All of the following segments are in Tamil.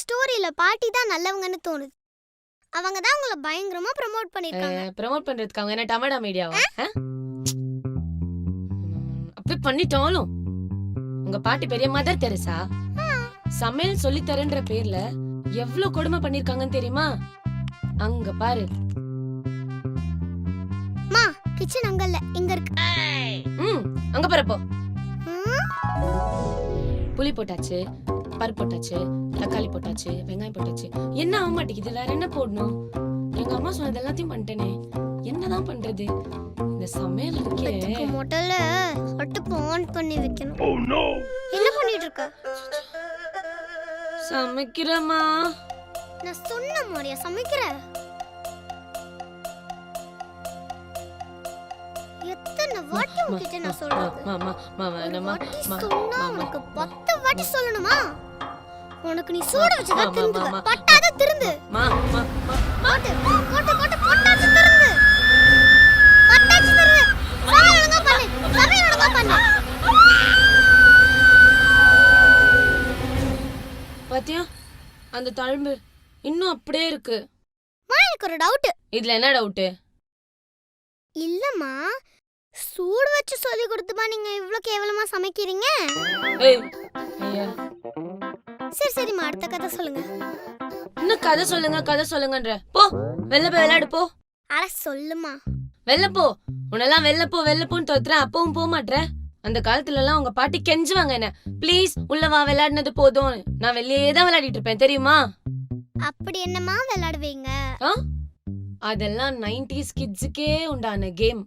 ஸ்டோரியில பாட்டி தான் நல்லவங்கன்னு தோணுது. அவங்க தான் உங்களை பயங்கரமா ப்ரோமோட் பண்ணிருக்காங்க. ப்ரமோட் பண்றதுக்கு அவங்க என்ன டமடா மீடியாவா? அப்படி பண்ணிட்டாலும் உங்க பாட்டி பெரிய மதர் தெரசா? சமையல் சொல்லி தரேன்ற பேர்ல எவ்வளவு கொடுமை பண்ணிருக்காங்கன்னு தெரியுமா? அங்க பாரு. மா கிச்சன் அங்க இல்ல இங்க இருக்கு. ம் அங்க பாருப்போ ம், புளி போட்டாச்சு. பருப்பு போட்டாச்சு தக்காளி போட்டாச்சு வெங்காயம் போட்டாச்சு. என்ன ஆக மாட்டேங்குது? வேற என்ன போடணும்? எங்க அம்மா சொன்னது எல்லாத்தையும் பண்ணிட்டேனே. என்னதான் பண்றது? இந்த சமையல் இருக்கே. முதல்ல அடுப்பு ஆன் பண்ணி வைக்கணும். என்ன பண்ணிட்டு இருக்க? சமைக்கிறமா நான் சொன்ன மாதிரியா? சமைக்கிற? எத்தனை வாட்டி உன்கிட்ட நான் சொல்றது? மாமா மாமா ஒரு என்னம்மா? வாட்டி மா- சொன்னா மாமா. உனக்கு பத்து வாட்டி சொல்லணுமா? உனக்கு நீ சூட வச்சுதான் ஆமா, திருந்து ஆமா. பட்டாத திருந்து மா மா மா. போட்டு போட்டு போட்டு பொட்டாச்சு திருந்து பட்டாச்சு திருந்து சமையல் ஒழுங்கா பண்ணு. சமையல் ஒழுங்கா பண்ணு. பாத்தியா? அந்த தழும்பு இன்னும் அப்படியே இருக்கு. எனக்கு ஒரு டவுட் இதுல என்ன டவுட்டு இல்லம்மா சூடு வச்சு சொல்லி கொடுத்துமா நீங்க இவ்ளோ கேவலமா சமைக்கிறீங்க. ஏய் ஐயா. சரி சரிம்மா. அடுத்த கதை சொல்லுங்க. இன்னும் கதை சொல்லுங்க கதை சொல்லுங்கன்ற. போ வெளில போய் விளையாடு போ. அட சொல்லுமா. வெளில போ. உன்னெல்லாம் வெளில போ வெளில போன்னு தோத்துறேன் அப்பவும் போக மாட்ற அந்த காலத்துல எல்லாம் உங்க பாட்டி கெஞ்சுவாங்க என்ன. ப்ளீஸ் உள்ள வா விளையாடினது போதும் நான் வெளியே தான் விளையாடிட்டு இருப்பேன். தெரியுமா? அப்படி என்னம்மா விளையாடுவீங்க? ஆ? அதெல்லாம் நைன்டிஸ் கிட்ஸுக்கே உண்டான கேம்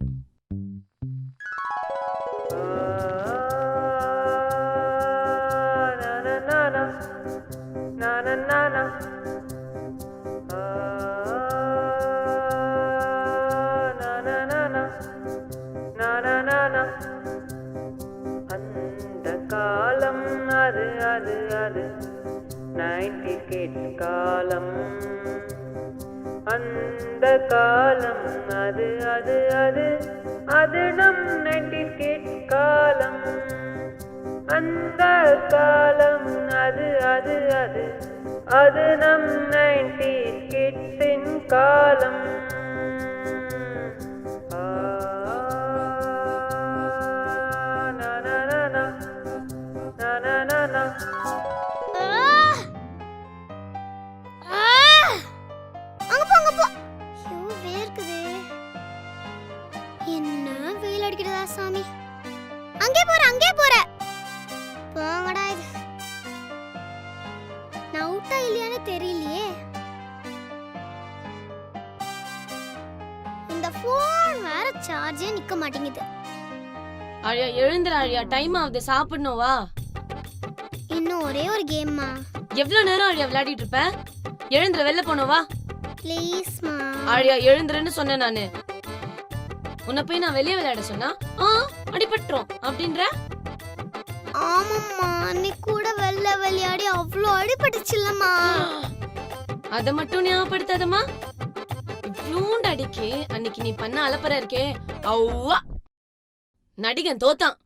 அந்த காலம் அது அது அது. நைன்டி கிட்ஸ் காலம். அந்த காலம் அது அது அது. அது நம் நைன்டி கிட்ஸ் காலம். அந்த காலம் அது அது அது. அது நம் நைன்டி வெயில் அடிக்கிறதா சாமி? அங்கே போற அங்கே போற. போங்கடா இது. நான் அவுட்டா இல்லையான்னு தெரியலையே. இந்த ஃபோன் வேற சார்ஜே நிக்க மாட்டேங்குது. அழியா எழுந்துற அழியா டைம் ஆகுது. சாப்பிடணும் வா. இன்னும் ஒரே ஒரு கேம்மா எவ்வளவு நேரம் அழியா விளையாடிட்டு இருப்ப? எழுந்துற வெளில போனோம் வா. ப்ளீஸ்மா ஆழியா எழுந்துருன்னு சொன்னேன் நானு. உன்னை போய் நான் வெளியே விளையாட சொன்னா ஆ அடிபட்டுரும். அப்படின்ற? ஆமாம்மா அன்னைக்கு கூட வெள்ள விளையாடி அவ்வளோ அடிபட்டுச்சுல்லம்மா. அத மட்டும் ஞாபகப்படுத்தாதம்மா. இவ்வளோண்டு அடிக்கு. அன்னைக்கு நீ பண்ண அலப்பற இருக்கே. அவ்வா. நடிகன் தோத்தான்.